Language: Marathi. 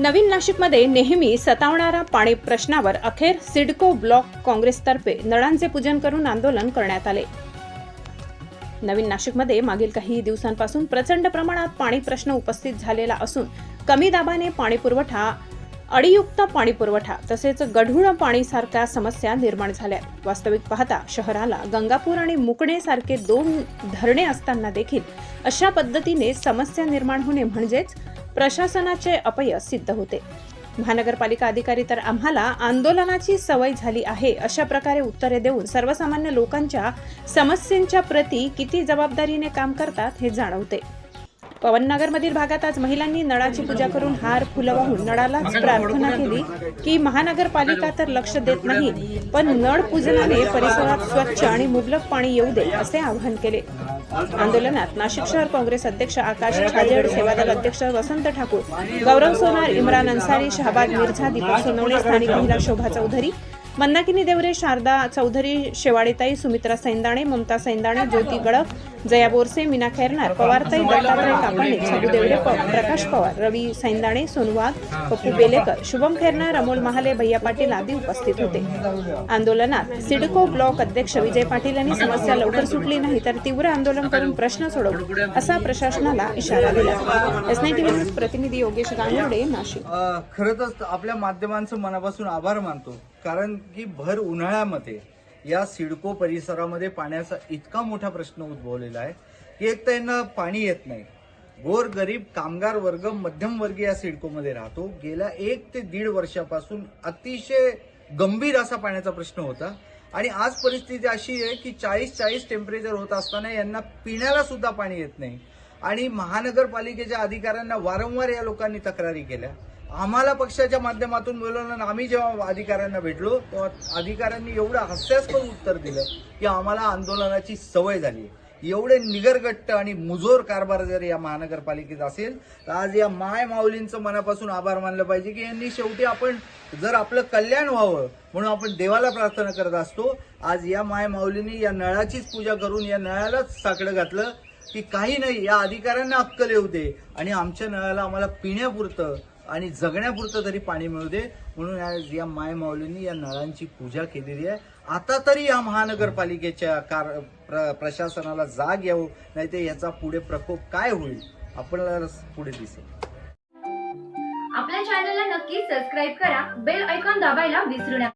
नवीन नाशिकमध्ये नेहमी सतावणारा पाणी प्रश्नावर अखेर सिडको ब्लॉक काँग्रेसतर्फे नळांचे पूजन करून आंदोलन करण्यात आले. नवीन नाशिकमध्ये मागील काही दिवसांपासून प्रचंड प्रमाणात पाणी प्रश्न उपस्थित झालेला असून कमी दाबाने पाणी पुरवठा अडीयुक्त पाणी पुरवठा तसेच गढूळ पाणीसारख्या समस्या निर्माण झाल्या वास्तविक पाहता शहराला गंगापूर आणि मुकणे सारखे दोन धरणे असताना देखील अशा पद्धतीने समस्या निर्माण होणे म्हणजेच प्रशासनाचे अपयश सिद्ध होते. महानगरपालिका अधिकारी तर आम्हाला आंदोलनाची सवय झाली आहे अशा प्रकारे उत्तरे देऊन सर्वसामान्य लोकांच्या समस्यांच्या प्रती किती जबाबदारीने काम करतात हे जाणवते. पवननगरमधील भागात आज महिलांनी नळाची पूजा करून हार फुलं वाहून नळालाच प्रार्थना केली. की महानगरपालिका तर लक्ष देत नाही पण नळ पूजनाने परिसरात स्वच्छ आणि मुबलक पाणी येऊ दे असे आवाहन केले. आंदोलनात नाशिक शहर काँग्रेस अध्यक्ष आकाश छाजेड सेवादल अध्यक्ष वसंत ठाकूर गौरव सोनार इम्रान अन्सारी शहाबाद मिर्झा दीपक सोनवणे स्थानिक महिला शोभा चौधरी मंदाकिनी देवरे शारदा चौधरी शेवाळीताई सुमित्रा सैंदाणे ममता सैंदाणे ज्योती गडक जया बोरसे मीना खैरनार पवारताई दत्तात्रय कापाणे छगू देवरे प्रकाश पवार रवी सैंदाणे सोनवाद पप्पू बेलेकर शुभम खैरनार अमोल महाले भैया पाटील आदी उपस्थित होते. आंदोलनात सिडको ब्लॉक अध्यक्ष विजय पाटील यांनी समस्या लवकर सुटली नाही तर तीव्र आंदोलन करून प्रश्न सोडवू असा प्रशासनाला इशारा दिला. एस न्यूज प्रतिनिधी योगेश गांगुर्डे नाशिक. खरंच आपल्या माध्यमांचं मनापासून आभार मानतो. कारण की भर उन्हाळ्यामध्ये या सिडको परिसरामध्ये पाण्याचा इतका मोठा प्रश्न उद्भवलेला आहे की एक तर यांना पाणी येत नाही. गोर गरीब कामगार वर्ग मध्यमवर्गीय या सिडकोमध्ये राहतो. गेल्या एक ते दीड वर्षापासून अतिशय गंभीर असा पाण्याचा प्रश्न होता. आणि आज परिस्थिती अशी आहे की चाळीस चाळीस टेम्परेचर होत असताना यांना पिण्याला सुद्धा पाणी येत नाही. आणि महानगरपालिकेच्या अधिकाऱ्यांना वारंवार या लोकांनी तक्रारी केल्या. आम्हाला पक्षाच्या माध्यमातून बोलवलं आणि आम्ही जेव्हा अधिकाऱ्यांना भेटलो तेव्हा अधिकाऱ्यांनी एवढं हास्यास्पद उत्तर दिलं की आम्हाला आंदोलनाची सवय झाली. एवढे निगरगट्ट आणि मुजोर कारभार जर या महानगरपालिकेत असेल तर आज या माय माऊलींचं मनापासून आभार मानलं पाहिजे की यांनी शेवटी आपण जर आपलं कल्याण व्हावं म्हणून आपण देवाला प्रार्थना करत असतो आज या माय माऊलींनी या नळाचीच पूजा करून या नळालाच साकडं घातलं की काही नाही या अधिकाऱ्यांना अक्कल येऊ दे. आणि आमच्या नळाला आम्हाला पिण्यापुरतं आणि जगण्यापुरतं तरी पाणी मिळू दे. म्हणून आज या माय माऊलींनी या नळांची पूजा केलेली आहे. आता तरी या महानगरपालिकेच्या कार प्र, प्रशासनाला जाग यावं नाही ते याचा पुढे प्रकोप काय होईल? आपल्याला पुढे दिसेल. आपल्या चॅनलला नक्की सबस्क्राईब करा. बेल ऐकॉन दाबायला विसरू नका.